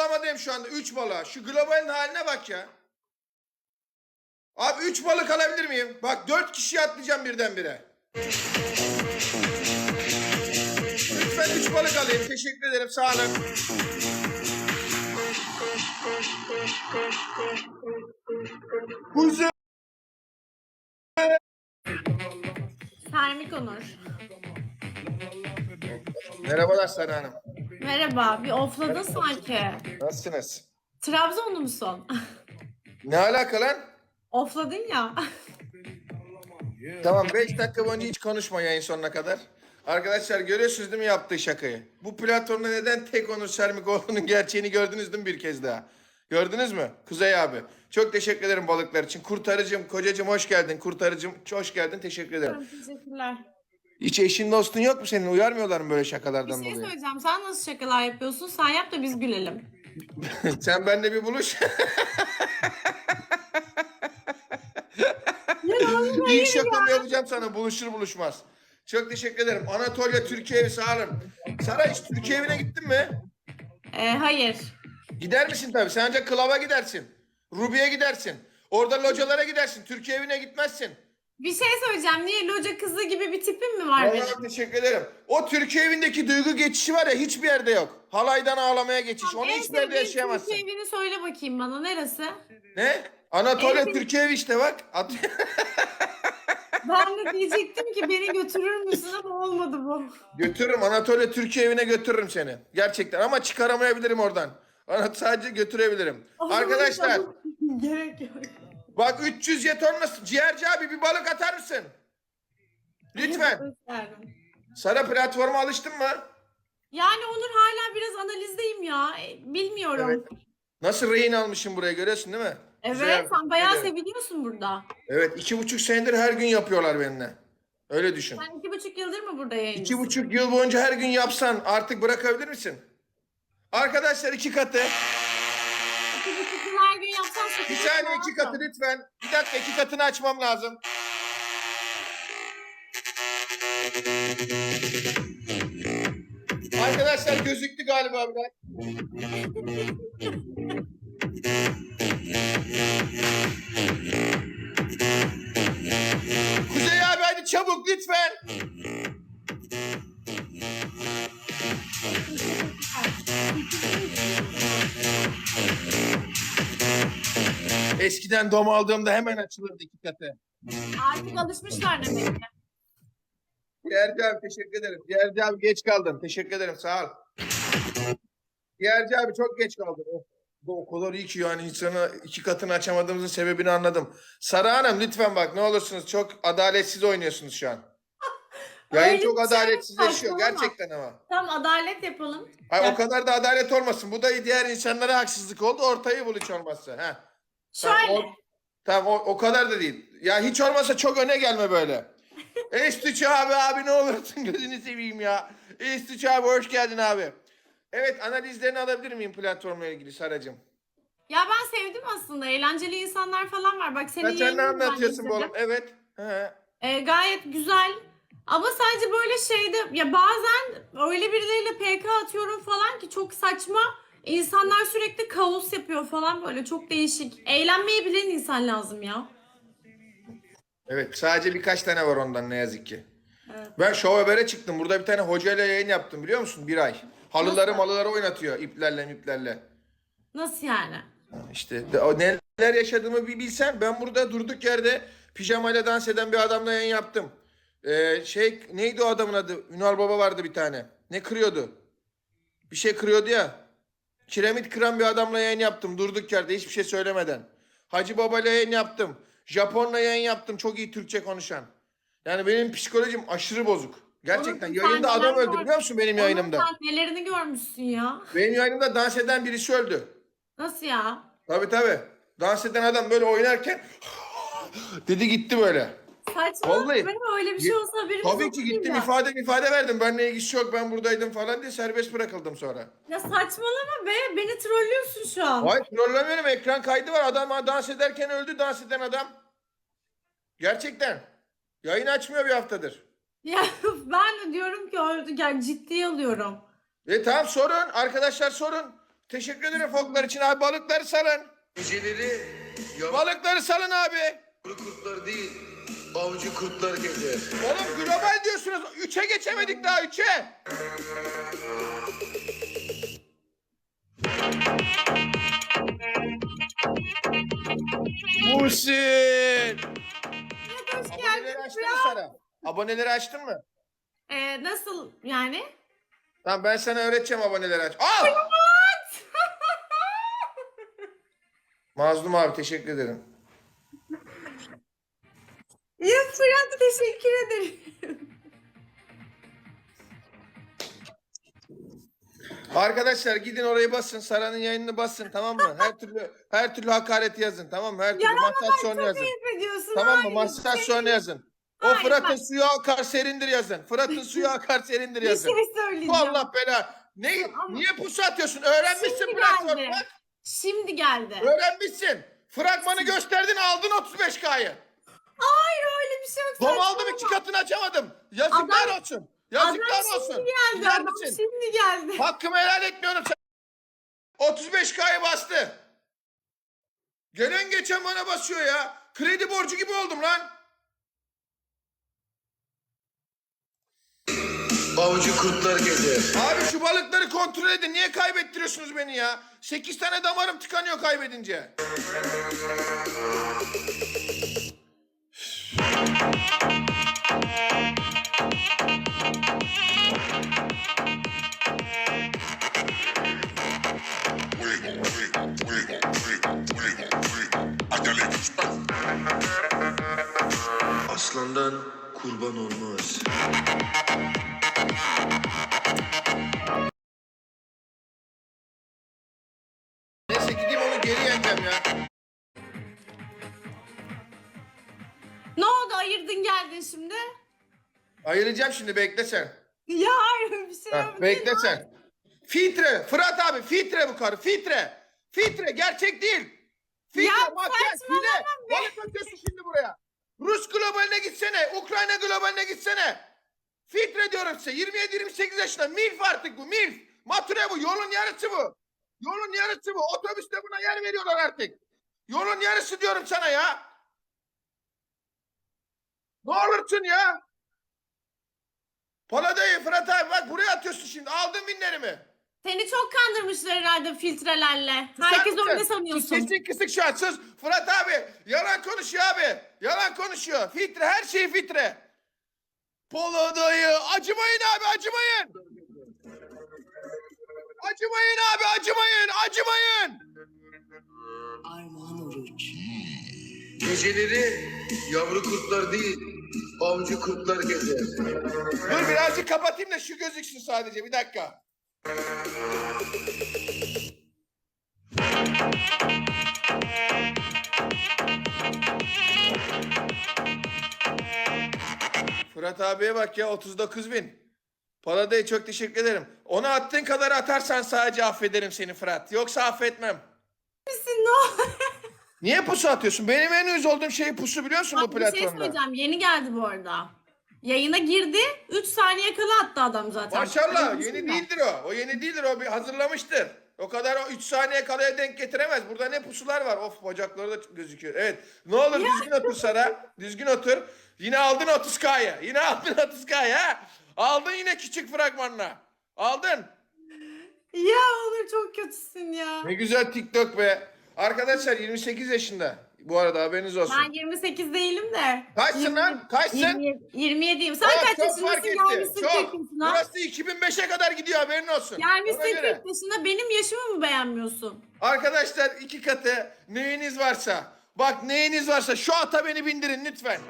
sıralamadayım şu anda 3 balığa. Şu globalin haline bak ya. Abi 3 balık alabilir miyim? Bak 4 kişiyi atlayacağım birdenbire. Lütfen 3 balık alayım. Teşekkür ederim. Sağ olun. Kuzu. Termik Onur. Merhabalar Sara Hanım. Merhaba. Bir ofladın sanki. Nasılsınız? Trabzonlu musun? Ne alaka lan? Ofladın ya. Tamam 5 dakika boyunca hiç konuşma yayın sonuna kadar. Arkadaşlar görüyorsunuz değil mi yaptığı şakayı? Bu platformda neden tek Onur Sermikoğlu'nun gerçeğini gördünüz değil mi bir kez daha? Gördünüz mü? Kuzey abi. Çok teşekkür ederim balıklar için. Kurtarıcım, kocacım hoş geldin. Kurtarıcım hoş geldin. Teşekkür ederim. Teşekkürler. Hiç eşin dostun yok mu senin? Uyarmıyorlar mı böyle Bir şakalardan şey dolayı? söyleyeceğim. Sen nasıl şakalar yapıyorsun? Sen yap da biz gülelim. Sen benimle bir buluş. İlk şakamı yapacağım sana buluşur buluşmaz. Çok teşekkür ederim. Anatolia Türkiye evi sağ olun. Sara hiç Türkiye evine gittin mi? Ee, hayır. Gider misin tabii? Sen ancak klaba gidersin. Ruby'ye gidersin. Orada localara gidersin. Türkiye evine gitmezsin. Bir şey söyleyeceğim. Niye loca kızı gibi bir tipim mi var benim? Vallahi teşekkür ederim. O Türkiye evindeki duygu geçişi var ya hiçbir yerde yok. Halaydan ağlamaya geçiş. Onu En hiçbir yerde sevdiğin yaşayamazsın. Türkiye evini söyle bakayım bana. Neresi? Ne? Anatolia En- Türkiye evi işte bak. At- Ben de diyecektim ki beni götürür müsün ama olmadı bu. götürürüm. Anatolia Türkiye evine götürürüm seni. Gerçekten ama çıkaramayabilirim oradan. Ana sadece götürebilirim. O zaman Arkadaşlar Gerek yok. Bak 300 jeton nasıl? Ciğerci abi bir balık atar mısın? Lütfen. Sana platforma alıştın mı? Yani Onur hala biraz analizdeyim ya. E, Bilmiyorum. Evet. Nasıl rehin almışım buraya görüyorsun değil mi? Evet, Güzel. sen bayağı Evet. seviliyorsun burada. Evet iki buçuk senedir her gün yapıyorlar benimle. Öyle düşün. Sen iki buçuk yıldır mı burada yayıncısın? İki buçuk yıl boyunca her gün yapsan artık bırakabilir misin? Arkadaşlar iki katı. İki buçuk yıl her gün yapsan Bir saniye iki katı lütfen. Bir dakika iki katını açmam lazım. Arkadaşlar gözüktü galiba biraz. Kuzey abi hadi çabuk lütfen. Eskiden dom aldığımda hemen açılırdı iki katı. Artık alışmışlar demek ki. Diğerci abi teşekkür ederim. Diğerci abi geç kaldın. Teşekkür ederim sağ ol. Diğerci abi çok geç kaldın. Oh, Bu o kadar iyi ki yani insana iki katını açamadığımızın sebebini anladım. Sara Hanım lütfen bak ne olursunuz çok adaletsiz oynuyorsunuz şu an. Yayın Öyle çok bir şey yok, adaletsizleşiyor saçmalama. gerçekten ama. Tam adalet yapalım. Ay, o kadar da adalet olmasın. Bu da diğer insanlara haksızlık oldu. Ortayı bul hiç olmazsa. Heh. Tamam, Şöyle. o, tamam o, o kadar da değil. Ya hiç olmazsa çok öne gelme böyle. Estüçü abi abi ne olursun gözünü seveyim ya. Estüçü abi hoş geldin abi. Evet analizlerini alabilir miyim platformla ilgili Saracığım? Ya ben sevdim aslında. Eğlenceli insanlar falan var. Bak senin sen ne anlatıyorsun bu oğlum? Evet. He. Ee, gayet güzel. Ama sadece böyle şeyde ya bazen öyle birileriyle PK atıyorum falan ki çok saçma. İnsanlar sürekli kaos yapıyor falan böyle çok değişik. Eğlenmeyi bilen insan lazım ya. Evet sadece birkaç tane var ondan ne yazık ki. Evet. Ben Show Haber'e çıktım. Burada bir tane hocayla yayın yaptım biliyor musun? Bir ay. Halıları Nasıl? malıları oynatıyor iplerle iplerle. Nasıl yani? İşte o neler yaşadığımı bir bilsen ben burada durduk yerde pijamayla dans eden bir adamla yayın yaptım. Ee, şey neydi o adamın adı? Ünal Baba vardı bir tane. Ne kırıyordu? Bir şey kırıyordu ya. Kiremit kıran bir adamla yayın yaptım durduk yerde hiçbir şey söylemeden. Hacı Baba ile yayın yaptım. Japonla yayın yaptım çok iyi Türkçe konuşan. Yani benim psikolojim aşırı bozuk. Gerçekten yayında adam öldü biliyor musun benim Onun yayınımda? sen nelerini görmüşsün ya? Benim yayınımda dans eden birisi öldü. Nasıl ya? Tabii tabii. Dans eden adam böyle oynarken dedi gitti böyle. Saçma. Vallahi. Benim öyle bir şey olsa haberimiz Tabii ki gittim ya. ifade ifade verdim. Benle ilgisi yok ben buradaydım falan diye serbest bırakıldım sonra. Ya saçmalama be. Beni trollüyorsun şu an. Hayır trollemüyorum ekran kaydı var. Adam dans ederken öldü dans eden adam. Gerçekten. Yayın açmıyor bir haftadır. Ya ben de diyorum ki öldü. Yani ciddiye alıyorum. E tamam sorun. Arkadaşlar sorun. Teşekkür ederim foklar için abi. Balıkları salın. Geceleri Balıkları salın abi. kurtlar değil, avcı kurtlar gezer. Oğlum global diyorsunuz. Üçe geçemedik daha üçe. Muhsin. Hoş Aboneleri geldin. açtın mı sana? Aboneleri açtın mı? Ee, nasıl yani? Tamam ben sana öğreteceğim aboneleri aç. Al! Mazlum abi teşekkür ederim. Ya Fırat teşekkür ederim. Arkadaşlar gidin orayı basın. Sara'nın yayınını basın tamam mı? Her türlü her türlü hakaret yazın tamam mı? Her türlü Yalan masaj Çok yazın. ayıp ediyorsun. Tamam mı? Hayır, Masaj şey- yazın. O Hayır, Fırat'ın bak. suyu akar serindir yazın. Fırat'ın suyu akar serindir Bir yazın. şey söyleyeceğim. Allah bela. Ne? Ama- Niye pusu atıyorsun? Öğrenmişsin Şimdi platformu. geldi. bak. Şimdi geldi. Öğrenmişsin. Fragmanı gösterdin aldın 35K'yı. Bir şey yok. Dom aldım iki katını açamadım. Yazıklar Adam- olsun. Adam Yazıklar şimdi olsun. geldi. Gider Adam misin? şimdi geldi. Hakkımı helal etmiyorum. Sen- 35K'yı bastı. Gelen geçen bana basıyor ya. Kredi borcu gibi oldum lan. Avcı kurtlar gezer. Abi şu balıkları kontrol edin. Niye kaybettiriyorsunuz beni ya? 8 tane damarım tıkanıyor kaybedince. Kurban olmaz. Neyse gideyim onu geri yeneceğim ya. Ne oldu ayırdın geldin şimdi? Ayıracağım şimdi bekle sen. Ya hayır bir şey Heh, yok. bekle sen. Filtre. Fırat abi filtre bu karı. Filtre. Filtre gerçek değil. Filtre Ya makyaj saçmalama file. be. Balık atıyorsun şimdi buraya. Rus globaline gitsene. Ukrayna globaline gitsene. Filtre diyorum size. 27-28 yaşında. Milf artık bu. Milf. Mature bu. Yolun yarısı bu. Yolun yarısı bu. Otobüste buna yer veriyorlar artık. Yolun yarısı diyorum sana ya. Ne olursun ya. Paladayı Fırat abi bak buraya atıyorsun şimdi. Aldın binlerimi. Seni çok kandırmışlar herhalde filtrelerle. Herkes öyle sen- sanıyorsun. Sesin kısık şu an sus. Fırat abi yalan konuşuyor abi. Yalan konuşuyor. Filtre her şey filtre. Polo dayı acımayın abi acımayın. Acımayın abi acımayın acımayın. Armağan Oruç. Geceleri yavru kurtlar değil, avcı kurtlar gezer. Dur birazcık kapatayım da şu gözüksün sadece bir dakika. Fırat abiye bak ya 39 bin. Paladayı çok teşekkür ederim. Ona attığın kadar atarsan sadece affederim seni Fırat. Yoksa affetmem. Misin ne? Niye pusu atıyorsun? Benim en uyuz olduğum şey pusu biliyor musun bu Bak bir şey platformda? söyleyeceğim. Yeni geldi bu arada. Yayına girdi. 3 saniye kala attı adam zaten. Maşallah yeni değildir o. O yeni değildir o bir hazırlamıştır. O kadar o 3 saniye kalaya denk getiremez. Burada ne pusular var. Of bacakları da gözüküyor. Evet. Ne olur düzgün otur Sara. Düzgün otur. Yine aldın 30K'yı. Yine aldın 30K'yı ha. Aldın yine küçük fragmanla. Aldın. Ya Onur çok kötüsün ya. Ne güzel TikTok be. Arkadaşlar 28 yaşında. Bu arada haberiniz olsun. Ben 28 değilim de. Kaçsın lan? Kaçsın? 27, 27'yim. Sen Aa, kaç çok yaşındasın? fark etti. Gelmişsin Çok. 40 yaşına. Burası 2005'e kadar gidiyor haberin olsun. Ona Gelmişsin göre. 40 yaşına. Benim yaşımı mı beğenmiyorsun? Arkadaşlar iki katı neyiniz varsa bak neyiniz varsa şu ata beni bindirin lütfen.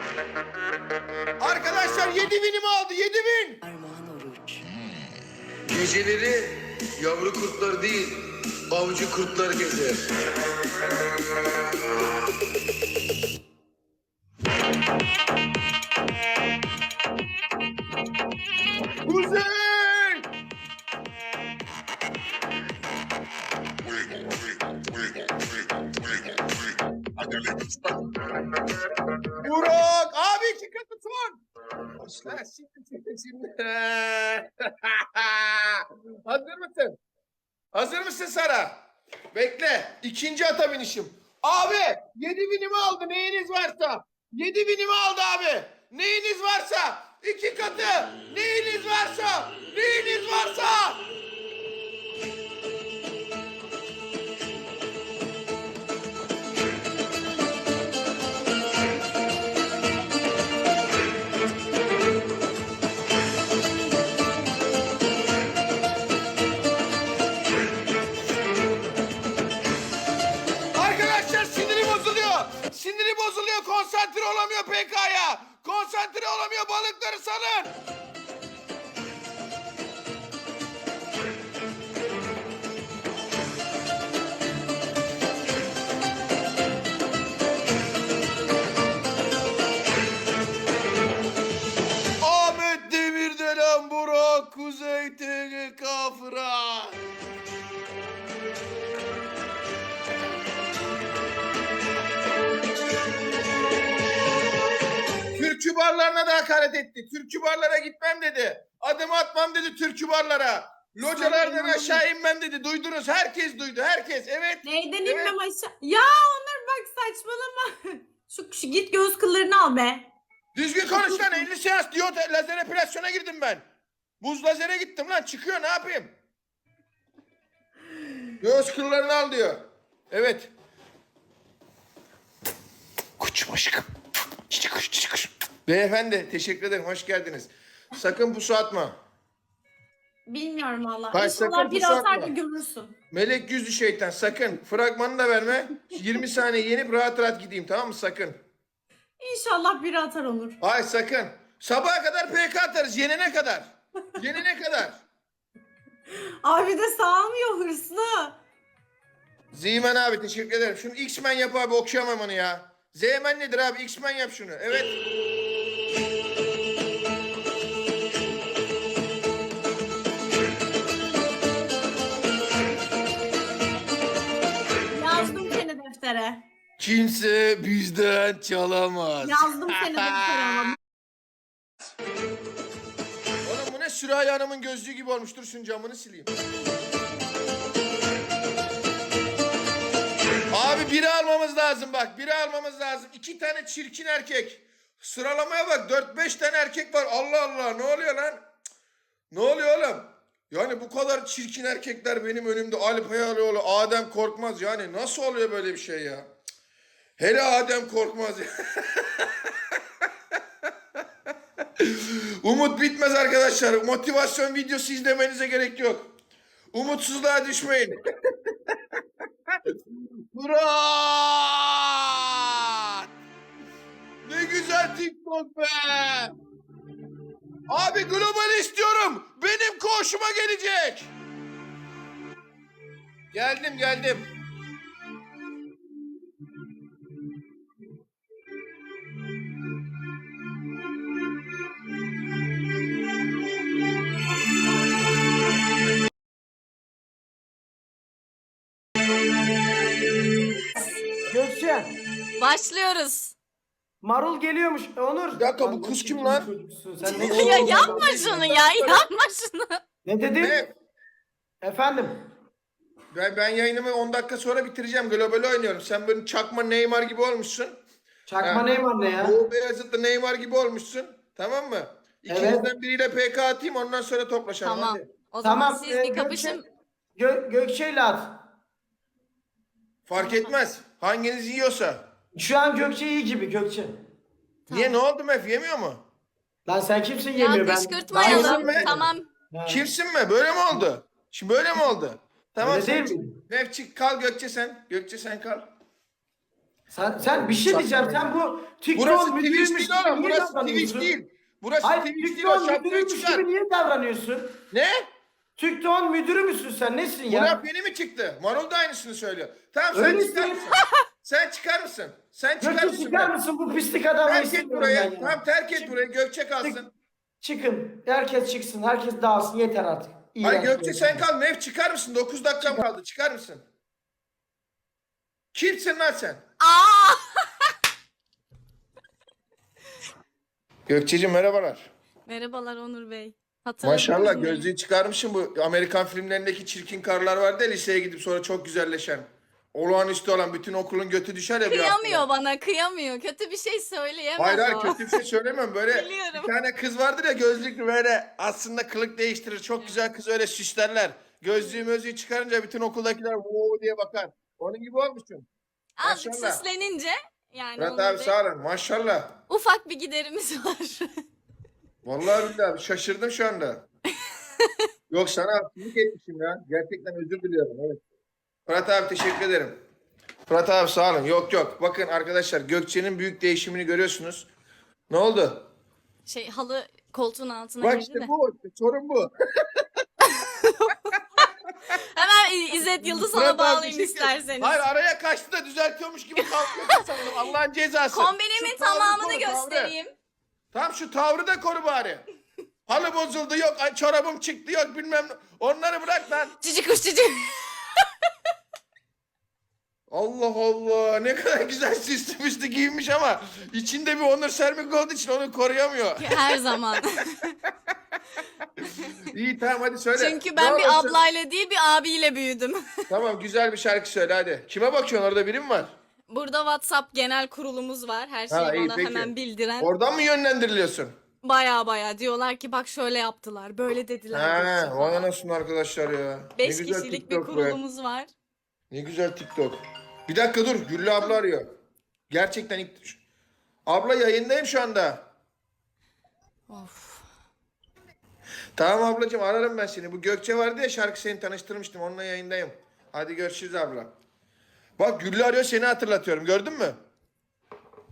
Arkadaşlar 7 binimi aldı 7 bin. Armağan Oruç. Geceleri yavru kurtlar değil, avcı kurtlar gezer. Şimdi. Hazır mısın? Hazır mısın Sara? Bekle. İkinci ata binişim. Abi yedi binimi aldı neyiniz varsa. Yedi binimi aldı abi. Neyiniz varsa. iki katı. Neyiniz varsa. Neyiniz varsa. Türkçü barlarına da hakaret etti. Türkçü barlara gitmem dedi. Adım atmam dedi Türkçü barlara. Localardan aşağı inmem dedi. Duydunuz. Herkes duydu. Herkes. Evet. Neyden Evet. inmem aşağı. Ya Onur bak saçmalama. Şu, şu git göz kıllarını al be. Düzgün konuş lan. 50 seans diyot lazer epilasyona girdim ben. Buz lazere gittim lan. Çıkıyor ne yapayım? Göz kıllarını al diyor. Evet. Kuçum aşkım. Çiçek kuş, çiçek kuş. Beyefendi teşekkür ederim. Hoş geldiniz. Sakın pusu atma. Bilmiyorum valla. Bak, sakın İnşallah bir kusura atar da bakma. görürsün. Melek yüzlü şeytan sakın. Fragmanı da verme. 20 saniye yenip rahat rahat gideyim tamam mı? Sakın. İnşallah biri atar Onur. Ay sakın. Sabaha kadar PK atarız. Yenene kadar. Yenene kadar. Abi de sağlamıyor hırslı. Zeymen abi teşekkür ederim. Şunu X-Men yap abi okuyamam onu ya. Zeymen nedir abi? X-Men yap şunu. Evet. Kimse bizden çalamaz. Yazdım seni deftere ama. Oğlum bu ne Süreyya Hanım'ın gözlüğü gibi olmuş. Dur şunun camını sileyim. Abi biri almamız lazım bak. Biri almamız lazım. İki tane çirkin erkek. Sıralamaya bak. Dört beş tane erkek var. Allah Allah ne oluyor lan? Cık. Ne oluyor oğlum? Yani bu kadar çirkin erkekler benim önümde. Ali Payaloğlu, Adem Korkmaz. Yani nasıl oluyor böyle bir şey ya? Hele Adem Korkmaz. Umut bitmez arkadaşlar. Motivasyon videosu izlemenize gerek yok. Umutsuzluğa düşmeyin. Murat! Ne güzel TikTok be! Abi global istiyorum. Benim koğuşuma gelecek. Geldim geldim. Başlıyoruz. marul geliyormuş. E, Onur. Bir dakika, bu kız kim lan? çocuksun Sen ne, ya yapma şunu ya yapma şunu. ne dedin? Ne? Efendim. Ben, ben yayınımı 10 dakika sonra bitireceğim. Global oynuyorum. Sen böyle çakma Neymar gibi olmuşsun. Çakma Ha. Neymar ne ya? Doğu Beyazıt'ta Neymar gibi olmuşsun. Tamam mı? İkinizden biriyle PK atayım ondan sonra toplaşalım. Tamam. Hadi. O zaman Tamam. siz e, bir kapışın. Gökçe, Gö Gökçe'yle at. Fark etmez. Hanginiz yiyorsa. Şu an Gökçe iyi gibi Gökçe. Niye ne oldu Mef yemiyor mu? Lan sen kimsin Ya yemiyor ben. kışkırtmayalım. Yeni- Tamam. Ha. Kimsin mi? Böyle mi oldu? Şimdi böyle mi oldu? Tamam. Öyle sen değil mi? Mef çık kal Gökçe sen. Gökçe sen kal. Sen, sen bir şey diyeceğim. Sen bu TikTok Burası Twitch müdürüymüş değil gibi oğlum. niye Burası davranıyorsun? Twitch değil. Burası Hayır Twitch değil. O TikTok şapkayı müdürüymüş çıkar. gibi niye davranıyorsun? Ne? TikTok'un müdürü müsün sen? Nesin Bu ya? laf yeni mi çıktı? Marul da aynısını söylüyor. Tamam sen çıkar mısın? Sen çıkar mısın? Sen çıkar Gökçe mısın? çıkar mısın bu pislik adamı Terk et burayı. Tamam terk et burayı. Gökçe kalsın. Çık. Çıkın. Herkes çıksın. Herkes dağılsın. Yeter artık. Ay İğrenç Gökçe bir sen kal. Mev çıkar mısın? 9 dakikam kaldı. Çıkar mısın? Kimsin lan sen? Aa! Gökçe'cim merhabalar. Merhabalar Onur Bey. Hatırladın Maşallah gözlüğü çıkarmışım bu Amerikan filmlerindeki çirkin karlar vardı ya liseye gidip sonra çok güzelleşen. Olağanüstü olan bütün okulun götü düşer ya Kıyamıyor bana kıyamıyor. Kötü bir şey söyleyemez Hayır hayır o. kötü bir şey söylemiyorum. Böyle Biliyorum. bir tane kız vardır ya gözlüklü böyle aslında kılık değiştirir. Çok güzel kız öyle süslerler. Gözlüğü mözlüğü çıkarınca bütün okuldakiler wow diye bakar. Onun gibi olmuşsun. Azıcık Maşallah. süslenince yani Murat onun abi bir- sağ olun maşallah. ufak bir giderimiz var. Vallahi billahi şaşırdım şu anda. Yok sana haksızlık etmişim ya. Gerçekten özür diliyorum. Evet. Fırat abi teşekkür ederim. Fırat abi sağ olun. Yok yok. Bakın arkadaşlar Gökçe'nin büyük değişimini görüyorsunuz. Ne oldu? şey halı koltuğun altına Bak girdi işte de. bu. Sorun bu. Hemen İ- İzzet Yıldız sana Fırat abi bağlayayım teşekkür- isterseniz. Hayır araya kaçtı da düzeltiyormuş gibi kalkıyorsun sanırım. Allah'ın cezası. Kombinimin Şu tavrı tamamını koru, tavrı. göstereyim. Tam şu tavrı da koru bari. Halı bozuldu yok, ay çorabım çıktı yok bilmem ne. Onları bırak lan. Cici kuş cici. Allah Allah ne kadar güzel süslü müslü giyinmiş ama içinde bir Onur Sermik olduğu için onu koruyamıyor. Her zaman. İyi tamam hadi söyle. Çünkü Ne ben bir olursun- ablayla değil bir abiyle büyüdüm. Tamam güzel bir şarkı söyle hadi. Kime bakıyorsun orada biri mi var? Burada WhatsApp genel kurulumuz var. Her şeyi Ha, iyi, bana peki. hemen bildiren. Oradan mı yönlendiriliyorsun? Baya baya diyorlar ki bak şöyle yaptılar, böyle dediler. Ha, Gökçe vay falan. anasını arkadaşlar ya. Beş ne güzel kişilik bir TikTok be. kurulumuz var. Ne güzel TikTok. Bir dakika dur Güllü abla arıyor. Gerçekten ilk... Abla yayındayım şu anda. Of. Tamam ablacığım ararım ben seni. Bu Gökçe vardı ya şarkı seni tanıştırmıştım. Onunla yayındayım. Hadi görüşürüz abla. Bak Güllü arıyor seni hatırlatıyorum. Gördün mü?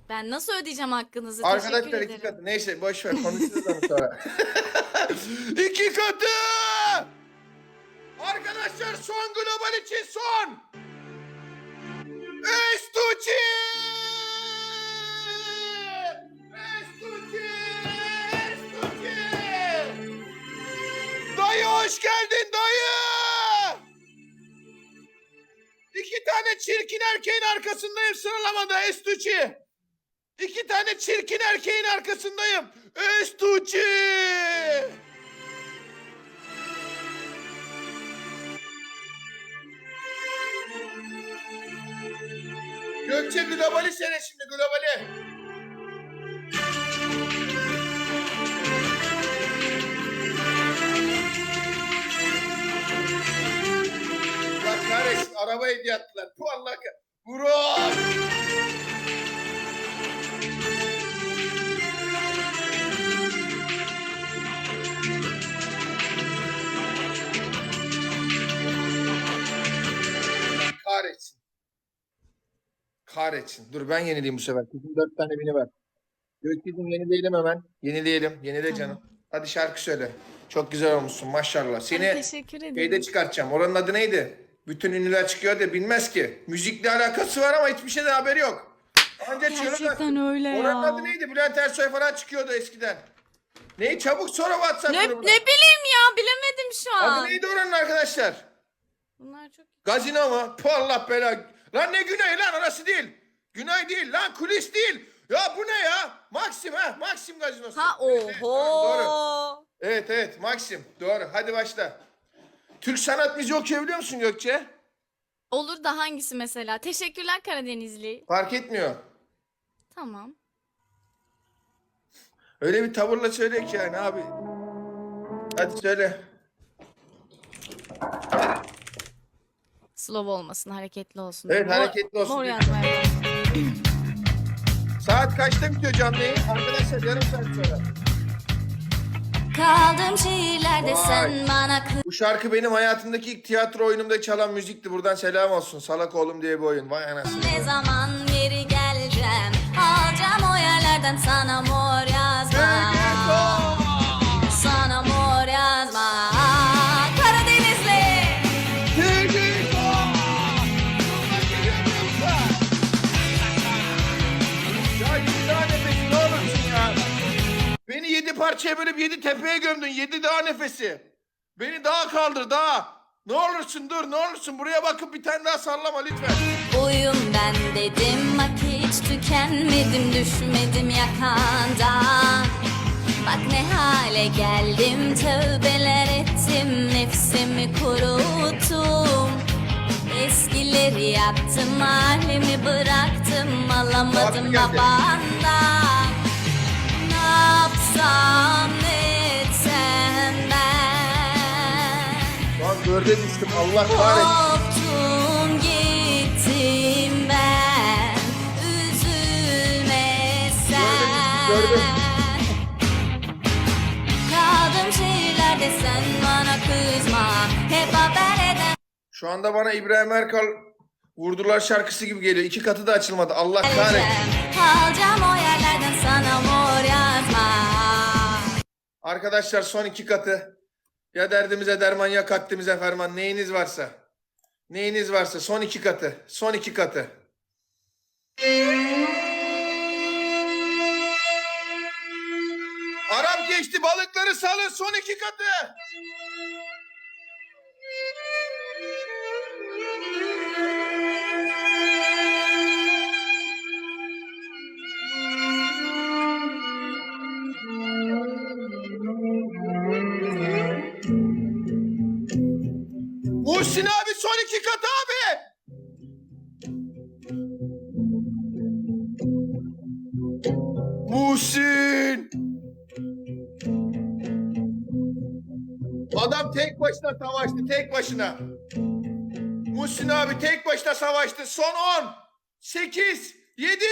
Ben nasıl ödeyeceğim hakkınızı? Arkadaşlar iki katı. Neyse boş ver konuşuruz onu sonra. iki katı! Arkadaşlar son global için son! Estuci! Estuci! Estuci! Dayı hoş geldin dayı! İki tane çirkin erkeğin arkasındayım sıralamada Estuci. İki tane çirkin erkeğin arkasındayım. Estuci! Gökçe globali sene şimdi globali. Bak kahretsin araba hediye attılar. Bu Allah kah- Burak! Kahretsin. Kahretsin. Dur ben yenileyim bu sefer. Kızım dört tane bini var. Gökyüzüm yenileyelim hemen. Yenileyelim. Yenile canım. Hadi şarkı söyle. Çok güzel olmuşsun maşallah. Seni teşekkür ederim. şeyde çıkartacağım. Oranın adı neydi? Bütün ünlüler çıkıyor da bilmez ki. Müzikle alakası var ama hiçbir şeyden haberi yok. Anca Gerçekten atıyor. öyle Oranın ya. adı neydi? Bülent Ersoy falan çıkıyordu eskiden. Neyi çabuk sonra WhatsApp Ne, ne grubuna. bileyim ya bilemedim şu Adı an. neydi oranın arkadaşlar? Bunlar çok Gazino mu? Puh Allah bela. Lan ne günahı lan orası değil. Günay değil lan kulis değil. Ya bu ne ya? Maxim ha Maxim gazinosu. Ha Evet, evet, tamam, doğru. oho. Evet evet Maxim doğru hadi başla. Türk sanat müziği okuyabiliyor musun Gökçe? Olur da hangisi mesela? Teşekkürler Karadenizli. Fark etmiyor. Tamam. Öyle bir tavırla söyle ki yani abi. Hadi söyle. Slow olmasın, hareketli olsun. Evet, hareketli olsun Mor yazmaya. Saat kaçta bitiyor canlı yayın? Arkadaşlar yarım saat sonra. Kaldım şehirlerde Vay. sen bana kı- Bu şarkı benim hayatımdaki ilk tiyatro oyunumda çalan müzikti. Buradan selam olsun. Salak oğlum diye bir oyun. Vay anasını. Ne zaman geri geleceğim Alacağım o yerlerden sana mor parçaya bölüp yedi tepeye gömdün. Yedi daha nefesi. Beni daha kaldır daha. Ne olursun dur ne olursun buraya bakıp bir tane daha sallama lütfen. Uyum ben dedim bak hiç tükenmedim düşmedim yakandan Bak ne hale geldim tövbeler ettim Nefsimi kuruttum Eskileri yaptım halimi bıraktım Alamadım Ne etsem ben Lan dörde düştüm Allah kahretsin. Koptum gittim ben Üzülme sen Gördüm, Kaldım şehirlerde sen bana kızma Hep haber eden Şu anda bana İbrahim Erkal vurdular şarkısı gibi geliyor. İki katı da açılmadı. Allah kahretsin. Alacağım o yerlerden sana mor Arkadaşlar son iki katı. Ya derdimize derman ya kaddimize ferman. Neyiniz varsa. Neyiniz varsa son iki katı. Son iki katı. Arap geçti balıkları salın son iki katı. Muhsin abi son iki katı abi. Muhsin. Adam tek başına savaştı tek başına. Muhsin abi tek başına savaştı. Son 10, 8, 7.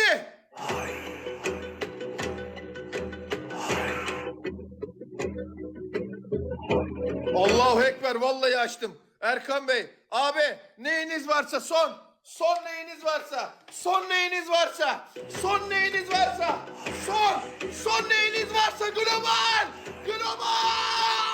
Allahu Ekber vallahi açtım. Erkan Bey abi neyiniz varsa son. Son neyiniz varsa. Son neyiniz varsa. Son neyiniz varsa. Son. Son neyiniz varsa global. Global.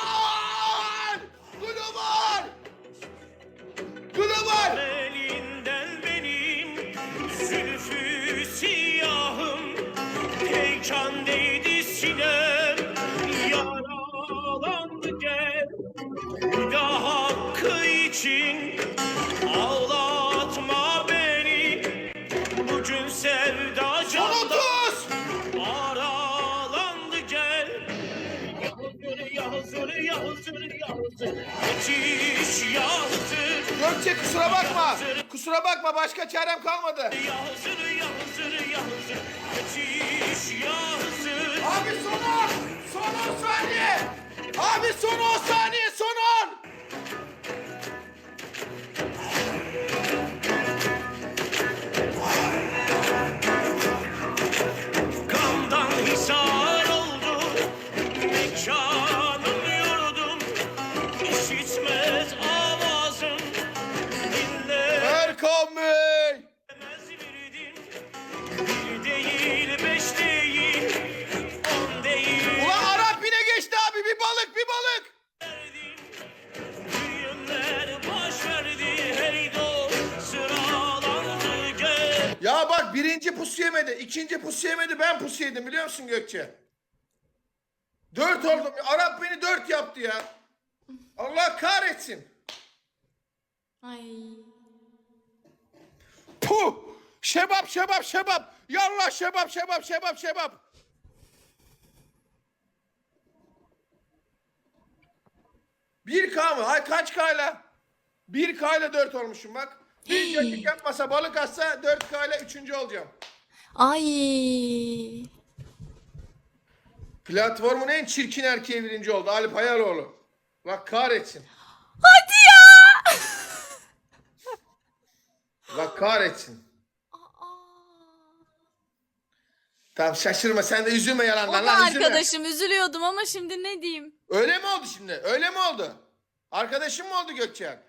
İçin Ağlatma beni Bugün sevda candan 30. Aralandı gel Yahzır yahzır yahzır yahzır Yetiş yahzır Gökçe kusura bakma. Kusura bakma başka çarem kalmadı. Yahzır yahzır yahzır Yetiş yahzır Abi son 10. Son 10 saniye. Abi son 10 saniye. Yedim biliyor musun Gökçe? Dört oldum. Arap beni dört yaptı ya. Allah kahretsin. Ay. Puh! Şebap şebap şebap. Yallah şebap şebap şebap şebap. Bir K mı? Hay kaç K ile? Bir K ile dört olmuşum bak. Bir göçük yapmasa balık atsa dört K ile üçüncü olacağım. Ay. Platformun en çirkin erkeği birinci oldu. Alp Hayaloğlu. Bak kahretsin. Hadi ya. Bak kahretsin. Tamam şaşırma sen de üzülme O yalandan da lan üzülme. arkadaşım üzülüyordum ama şimdi ne diyeyim? Öyle mi oldu şimdi? Öyle mi oldu? Arkadaşım mı oldu Gökçen?